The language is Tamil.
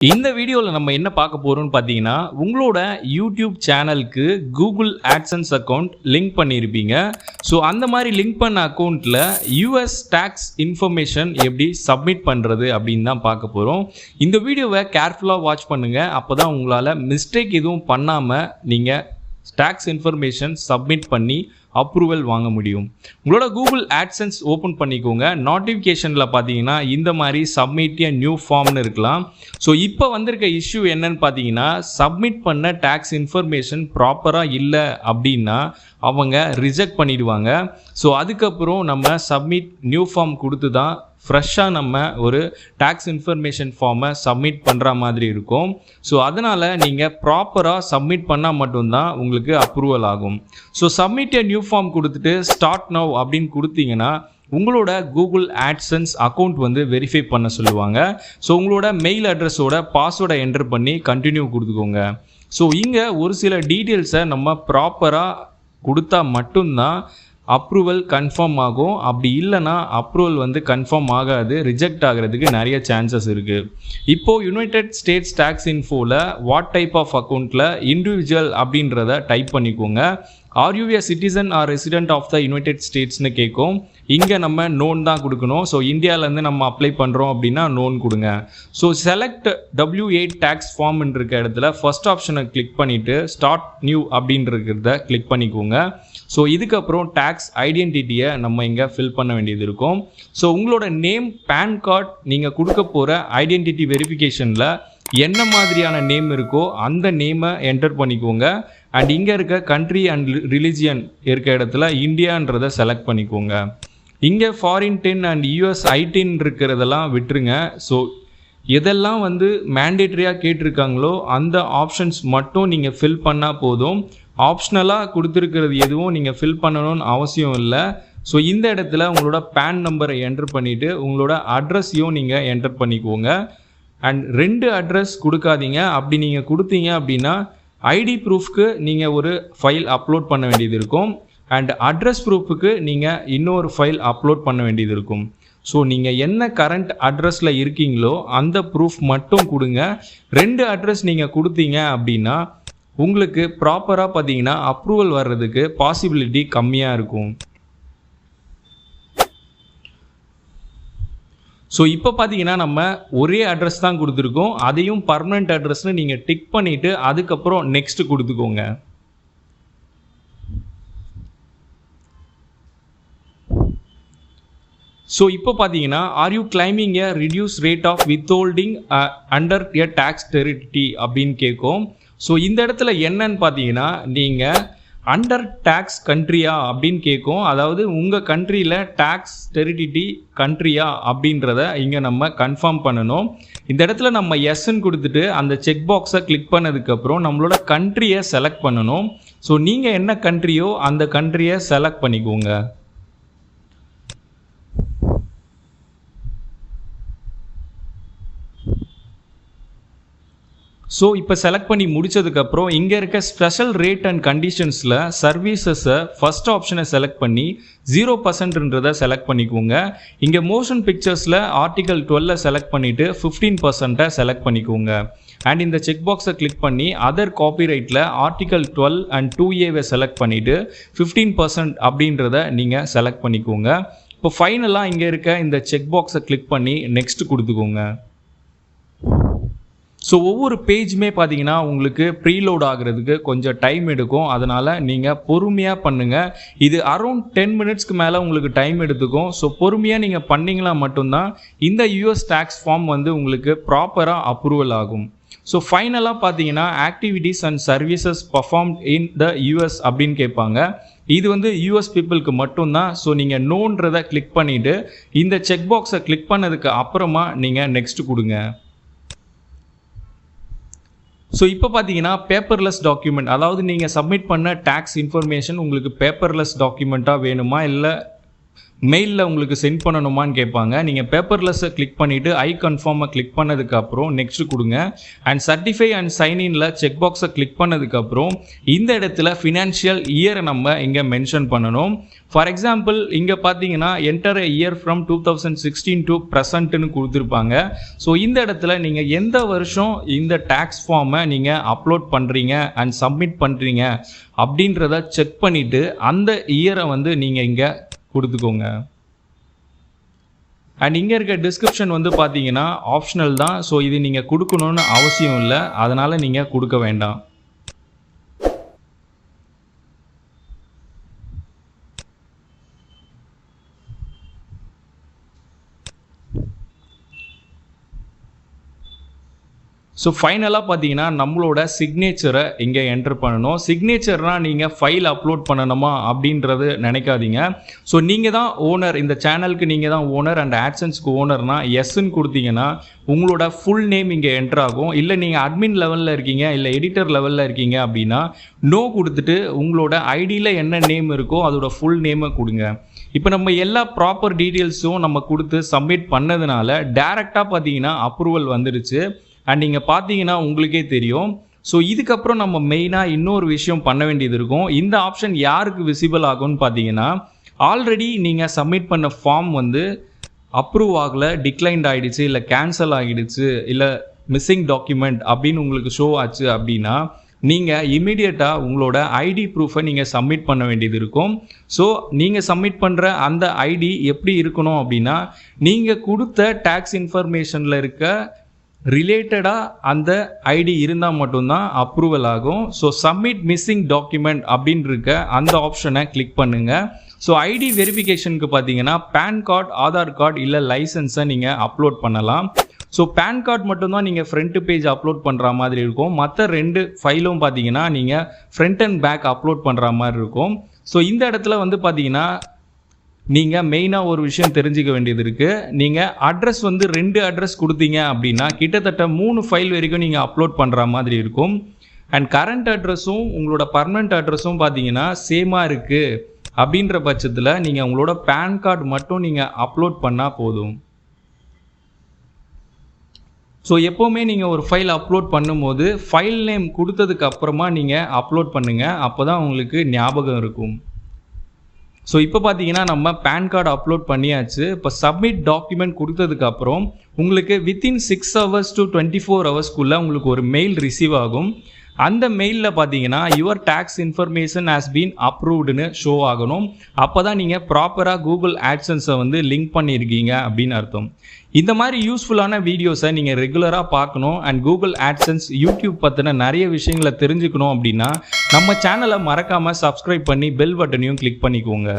இந்த வீடியோவில் நம்ம என்ன பார்க்க போகிறோம்னு பார்த்தீங்கன்னா உங்களோட யூடியூப் சேனலுக்கு கூகுள் ஆட்சன்ஸ் அக்கௌண்ட் லிங்க் பண்ணியிருப்பீங்க. ஸோ அந்த மாதிரி லிங்க் பண்ண அக்கௌண்ட்டில் யூஎஸ் டேக்ஸ் இன்ஃபர்மேஷன் எப்படி சப்மிட் பண்ணுறது அப்படின்னு தான் பார்க்க போகிறோம் இந்த வீடியோவை கேர்ஃபுல்லாக வாட்ச் பண்ணுங்கள் அப்போ தான் உங்களால் மிஸ்டேக் எதுவும் பண்ணாமல் நீங்கள் டேக்ஸ் இன்ஃபர்மேஷன் சப்மிட் பண்ணி அப்ரூவல் வாங்க முடியும். உங்களோட கூகுள் ஆட்சன்ஸ் ஓப்பன் பண்ணிக்கோங்க. நோட்டிஃபிகேஷனில் பார்த்தீங்கன்னா இந்த மாதிரி சப்மிட் எ நியூ ஃபார்ம்னு இருக்கலாம். ஸோ இப்போ வந்திருக்க இஷ்யூ என்னன்னு பார்த்தீங்கன்னா சப்மிட் பண்ண டேக்ஸ் இன்ஃபர்மேஷன் ப்ராப்பராக இல்லை அப்படின்னா அவங்க ரிஜெக்ட் பண்ணிடுவாங்க. ஸோ அதுக்கப்புறம் நம்ம சப்மிட் நியூ ஃபார்ம் கொடுத்து தான் ஃப்ரெஷ்ஷாக நம்ம ஒரு டேக்ஸ் இன்ஃபர்மேஷன் ஃபார்மை சப்மிட் பண்ணுற மாதிரி இருக்கும். ஸோ அதனால் நீங்கள் ப்ராப்பராக சப்மிட் பண்ணால் மட்டும்தான் உங்களுக்கு அப்ரூவல் ஆகும். So submit a new form கொடுத்துட்டு ஸ்டார்ட் நவ் அப்படின்னு கொடுத்தீங்கன்னா உங்களோட கூகுள் ஆட்சன்ஸ் அக்கௌண்ட் வந்து வெரிஃபை பண்ண சொல்லுவாங்க. ஸோ உங்களோட மெயில் அட்ரஸோட பாஸ்வேர்டை என்டர் பண்ணி கண்டினியூ கொடுத்துக்கோங்க. ஸோ இங்கே ஒரு சில டீட்டெயில்ஸை நம்ம ப்ராப்பராக கொடுத்தா மட்டும்தான் அப்ரூவல் கன்ஃபார்ம் ஆகும். அப்படி இல்லைன்னா அப்ரூவல் வந்து கன்ஃபார்ம் ஆகாது ரிஜெக்ட் ஆகிறதுக்கு நிறைய சான்சஸ் இருக்குது இப்போது யுனைடெட் ஸ்டேட்ஸ் டேக்ஸ் இன்ஃபோவில் வாட் டைப் ஆஃப் அக்கௌண்ட்டில் இண்டிவிஜுவல் அப்படின்றத டைப் பண்ணிக்கோங்க. Are you a citizen or resident of the United ஸ்டேட்ஸ்னு கேட்கும் இங்கே நம்ம நோன் தான் கொடுக்கணும். ஸோ இந்தியாவிலேருந்து நம்ம அப்ளை பண்ணுறோம் அப்படின்னா நோன் கொடுங்க. So select W eight tax form இருக்க இடத்துல ஃபர்ஸ்ட் ஆப்ஷனை கிளிக் பண்ணிவிட்டு ஸ்டார்ட் நியூ அப்படின்றத கிளிக் பண்ணிக்கோங்க. ஸோ இதுக்கப்புறம் டேக்ஸ் ஐடென்டிட்டியை நம்ம இங்கே ஃபில் பண்ண வேண்டியது இருக்கும். ஸோ உங்களோட நேம் பேன் கார்டு நீங்கள் கொடுக்க போகிற ஐடென்டிட்டி வெரிஃபிகேஷனில் என்ன மாதிரியான நேம் இருக்கோ அந்த நேமை என்டர் பண்ணிக்கோங்க. அண்ட் இங்கே இருக்க கண்ட்ரி அண்ட் ரிலிஜியன் இருக்க இடத்துல இந்தியான்றதை செலக்ட் பண்ணிக்கோங்க. இங்கே ஃபாரின் டென் அண்ட் யூஎஸ் ஐடின் இருக்கிறதெல்லாம் விட்டுருங்க. ஸோ எதெல்லாம் வந்து மேண்டேட்ரியாக கேட்டிருக்காங்களோ அந்த ஆப்ஷன்ஸ் மட்டும் நீங்கள் ஃபில் பண்ணால் போதும். ஆப்ஷனலாக கொடுத்துருக்கிறது எதுவும் நீங்கள் ஃபில் பண்ணணும்னு அவசியம் இல்லை. ஸோ இந்த இடத்துல உங்களோட பேன் நம்பரை என்டர் பண்ணிவிட்டு உங்களோட அட்ரஸையும் நீங்கள் என்டர் பண்ணிக்கோங்க. அண்ட் ரெண்டு அட்ரஸ் கொடுக்காதீங்க. அப்படி நீங்கள் கொடுத்தீங்க அப்படின்னா ஐடி ப்ரூஃப்க்கு நீங்கள் ஒரு ஃபைல் அப்லோட் பண்ண வேண்டியது இருக்கும். அண்ட் அட்ரஸ் ப்ரூஃபுக்கு நீங்கள் இன்னொரு ஃபைல் அப்லோட் பண்ண வேண்டியது இருக்கும். ஸோ நீங்கள் என்ன கரண்ட் அட்ரஸில் இருக்கீங்களோ அந்த ப்ரூஃப் மட்டும் கொடுங்க. ரெண்டு அட்ரஸ் நீங்கள் கொடுத்தீங்க அப்படின்னா உங்களுக்கு ப்ராப்பராக பார்த்தீங்கன்னா அப்ரூவல் வர்றதுக்கு பாசிபிலிட்டி கம்மியாக இருக்கும். ஸோ இப்போ பார்த்தீங்கன்னா நம்ம ஒரே அட்ரஸ் தான் கொடுத்துருக்கோம். அதையும் பர்மனெண்ட் அட்ரஸ்னு நீங்கள் டிக் பண்ணிவிட்டு அதுக்கப்புறம் நெக்ஸ்ட் கொடுத்துக்கோங்க. ஸோ இப்போ பார்த்தீங்கன்னா are you claiming a reduce rate of withholding under a tax treaty அப்படின்னு கேட்கும். ஸோ இந்த இடத்துல என்னன்னு பார்த்தீங்கன்னா நீங்கள் அண்டர் டேக்ஸ் கண்ட்ரியா அப்படின்னு கேட்கும் அதாவது உங்கள் கண்ட்ரியில் டேக்ஸ் டெரிடிட்டி கண்ட்ரியா அப்படின்றத இங்கே நம்ம கன்ஃபார்ம் பண்ணணும். இந்த இடத்துல நம்ம எஸ்ன்னு கொடுத்துட்டு அந்த செக் பாக்ஸை கிளிக் பண்ணதுக்கப்புறம் நம்மளோட கண்ட்ரியை செலக்ட் பண்ணணும். ஸோ நீங்கள் என்ன கண்ட்ரியோ அந்த கண்ட்ரியை செலக்ட் பண்ணிக்கோங்க. ஸோ இப்போ செலக்ட் பண்ணி முடிச்சதுக்கப்புறம் இங்கே இருக்க ஸ்பெஷல் ரேட் அண்ட் கண்டிஷன்ஸில் சர்வீசஸை ஃபஸ்ட் ஆப்ஷனை செலக்ட் பண்ணி ஜீரோ பர்சன்ட்ன்றதை செலக்ட் பண்ணிக்கோங்க. இங்கே மோஷன் பிக்சர்ஸில் ஆர்டிகல் டுவெல்ல செலக்ட் பண்ணிவிட்டு ஃபிஃப்டீன் பர்சன்ட்டை செலக்ட் பண்ணிக்கோங்க. அண்ட் இந்த செக் பாக்ஸை கிளிக் பண்ணி அதர் காப்பிரைட்டில் ஆர்டிகல் டுவெல் அண்ட் டூ ஏவை செலக்ட் பண்ணிவிட்டு ஃபிஃப்டீன் பர்சன்ட் அப்படின்றத நீங்கள் செலக்ட் பண்ணிக்கோங்க. இப்போ ஃபைனலாக இங்கே இருக்க இந்த செக் பாக்ஸை கிளிக் பண்ணி நெக்ஸ்ட் கொடுத்துக்கோங்க. ஸோ ஒவ்வொரு பேஜுமே பார்த்தீங்கன்னா உங்களுக்கு ப்ரீலோட் ஆகுறதுக்கு கொஞ்சம் டைம் எடுக்கும். அதனால் நீங்கள் பொறுமையாக பண்ணுங்கள் இது அரௌண்ட் டென் மினிட்ஸ்க்கு மேலே உங்களுக்கு டைம் எடுத்துக்கும். ஸோ பொறுமையாக நீங்கள் பண்ணிங்களா மட்டும்தான் இந்த யூஎஸ் டேக்ஸ் ஃபார்ம் வந்து உங்களுக்கு ப்ராப்பராக அப்ரூவல் ஆகும். ஸோ ஃபைனலாக பார்த்தீங்கன்னா activities and services perform in the US அப்படின்னு கேட்பாங்க. இது வந்து யூஎஸ் பீப்புளுக்கு மட்டும்தான். ஸோ நீங்கள் நோன்றதை கிளிக் பண்ணிவிட்டு இந்த செக் பாக்ஸை கிளிக் பண்ணதுக்கு அப்புறமா நீங்கள் நெக்ஸ்ட் கொடுங்க. ஸோ இப்போ பார்த்தீங்கன்னா பேப்பர்லெஸ் டாக்குமெண்ட் அதாவது நீங்கள் சப்மிட் பண்ண டேக்ஸ் இன்ஃபர்மேஷன் உங்களுக்கு பேப்பர்லெஸ் டாக்குமெண்ட்டாக வேணுமா? இல்லை மெயிலில் உங்களுக்கு சென்ட் பண்ணணுமான்னு கேட்பாங்க. நீங்கள் பேப்பர்லெஸ்ஸை கிளிக் பண்ணிவிட்டு ஐ கன்ஃபார்மை கிளிக் பண்ணதுக்கப்புறம் நெக்ஸ்ட் கொடுங்க. அண்ட் சர்டிஃபை அண்ட் சைன்இனில் செக் பாக்ஸை கிளிக் பண்ணதுக்கப்புறம் இந்த இடத்துல ஃபினான்ஷியல் இயரை நம்ம இங்கே மென்ஷன் பண்ணணும். ஃபார் எக்ஸாம்பிள் இங்கே பார்த்தீங்கன்னா enter year from two thousand sixteen to ப்ரெசண்ட்டுன்னு கொடுத்துருப்பாங்க. ஸோ இந்த இடத்துல நீங்கள் எந்த வருஷம் இந்த டேக்ஸ் ஃபார்மை நீங்கள் அப்லோட் பண்ணுறீங்க அண்ட் சப்மிட் பண்ணுறீங்க அப்படின்றத செக் பண்ணிவிட்டு அந்த இயரை வந்து நீங்கள் இங்கே கொடுத்துக்கோங்க. அண்ட் இங்கே இருக்க டிஸ்கிரிப்ஷன் வந்து பார்த்தீங்கன்னா ஆப்ஷனல் தான். ஸோ இது நீங்கள் கொடுக்கணுன்னு அவசியம் இல்லை. அதனால் நீங்கள் கொடுக்க வேண்டாம். ஸோ ஃபைனலாக பார்த்தீங்கன்னா நம்மளோட சிக்னேச்சரை இங்கே என்டர் பண்ணணும். சிக்னேச்சர்னால் நீங்கள் ஃபைல் அப்லோட் பண்ணணுமா அப்படின்றது நினைக்காதீங்க. ஸோ நீங்கள் தான் ஓனர் இந்த சேனலுக்கு நீங்கள் தான் ஓனர் அண்ட் ஆட்சன்ஸ்க்கு ஓனர்னால் எஸ்ன்னு கொடுத்தீங்கன்னா உங்களோட ஃபுல் நேம் இங்கே என்டர் ஆகும். இல்லை நீங்கள் அட்மின் லெவலில் இருக்கீங்க இல்லை எடிட்டர் லெவலில் இருக்கீங்க அப்படின்னா நோ கொடுத்துட்டு உங்களோட ஐடியில் என்ன நேம் இருக்கோ அதோட ஃபுல் நேமை கொடுங்க. இப்போ நம்ம எல்லா ப்ராப்பர் டீட்டெயில்ஸும் நம்ம கொடுத்து சப்மிட் பண்ணதுனால டேரெக்டாக பார்த்தீங்கன்னா அப்ரூவல் வந்துடுச்சு அண்ட் நீங்கள் பார்த்தீங்கன்னா உங்களுக்கே தெரியும். ஸோ இதுக்கப்புறம் நம்ம மெயினாக இன்னொரு விஷயம் பண்ண வேண்டியது இருக்கும். இந்த ஆப்ஷன் யாருக்கு விசிபிள் ஆகும்னு பார்த்தீங்கன்னா ஆல்ரெடி நீங்கள் சப்மிட் பண்ண ஃபார்ம் வந்து அப்ரூவ் ஆகலை டிக்ளைன்ட் ஆகிடுச்சு இல்லை கேன்சல் ஆகிடுச்சு இல்லை மிஸ்ஸிங் டாக்குமெண்ட் அப்படின்னு உங்களுக்கு ஷோ ஆச்சு அப்படின்னா நீங்கள் இமீடியட்டாக உங்களோட ஐடி ப்ரூஃபை நீங்கள் சப்மிட் பண்ண வேண்டியது இருக்கும். ஸோ நீங்கள் சப்மிட் பண்ணுற அந்த ஐடி எப்படி இருக்கணும் அப்படின்னா நீங்கள் கொடுத்த டேக்ஸ் இன்ஃபர்மேஷனில் இருக்க ரிலேட்டடாக அந்த ஐடி இருந்தால் மட்டும்தான் அப்ரூவல் ஆகும். ஸோ சப்மிட் மிஸ்ஸிங் டாக்குமெண்ட் அப்படின்னு இருக்க அந்த ஆப்ஷனை கிளிக் பண்ணுங்கள் ஸோ ஐடி வெரிஃபிகேஷனுக்கு பார்த்தீங்கன்னா பேன் கார்டு ஆதார் கார்டு இல்லை லைசன்ஸை நீங்கள் அப்லோட் பண்ணலாம். ஸோ பேன் கார்டு மட்டும்தான் நீங்கள் ஃப்ரண்ட் பேஜ் அப்லோட் பண்ணுற மாதிரி இருக்கும். மற்ற ரெண்டு ஃபைலும் பார்த்தீங்கன்னா நீங்கள் ஃப்ரண்ட் அண்ட் பேக் அப்லோட் பண்ணுற மாதிரி இருக்கும். ஸோ இந்த இடத்துல வந்து பார்த்தீங்கன்னா நீங்கள் மெயினாக ஒரு விஷயம் தெரிஞ்சுக்க வேண்டியது இருக்குது நீங்கள் அட்ரஸ் வந்து ரெண்டு அட்ரஸ் கொடுத்தீங்க அப்படின்னா கிட்டத்தட்ட மூணு ஃபைல் வரைக்கும் நீங்கள் அப்லோட் பண்ணுற மாதிரி இருக்கும். அண்ட் கரண்ட் அட்ரஸும் உங்களோட பர்மனெண்ட் அட்ரஸும் பார்த்தீங்கன்னா சேமாக இருக்குது அப்படின்ற பட்சத்தில் நீங்கள் உங்களோட பேன் கார்டு மட்டும் நீங்கள் அப்லோட் பண்ணால் போதும். ஸோ எப்போவுமே நீங்கள் ஒரு ஃபைல் அப்லோட் பண்ணும்போது ஃபைல் நேம் கொடுத்ததுக்கு அப்புறமா நீங்கள் அப்லோட் பண்ணுங்கள் அப்போ தான் உங்களுக்கு ஞாபகம் இருக்கும். ஸோ இப்போ பார்த்தீங்கன்னா நம்ம பேன் கார்டு அப்லோட் பண்ணியாச்சு. இப்போ சப்மிட் டாக்குமெண்ட் கொடுத்ததுக்கப்புறம் உங்களுக்கு within six hours to twenty four ஹவர்ஸ்க்குள்ளே உங்களுக்கு ஒரு மெயில் ரிசீவ் ஆகும். அந்த மெயிலில் பார்த்தீங்கன்னா your tax information has been அப்ரூவ்டுன்னு show ஆகணும். அப்போ தான் நீங்கள் ப்ராப்பராக கூகுள் ஆட்சன்ஸை வந்து லிங்க் பண்ணியிருக்கீங்க அப்படின்னு அர்த்தம். இந்த மாதிரி யூஸ்ஃபுல்லான வீடியோஸை நீங்கள் ரெகுலராக பார்க்கணும். அண்ட் கூகுள் ஆட்சன்ஸ் யூடியூப் பற்றின நிறைய விஷயங்களை தெரிஞ்சுக்கணும் அப்படின்னா நம்ம சேனலை மறக்காமல் சப்ஸ்கிரைப் பண்ணி பெல் பட்டனையும் கிளிக் பண்ணிக்கோங்க.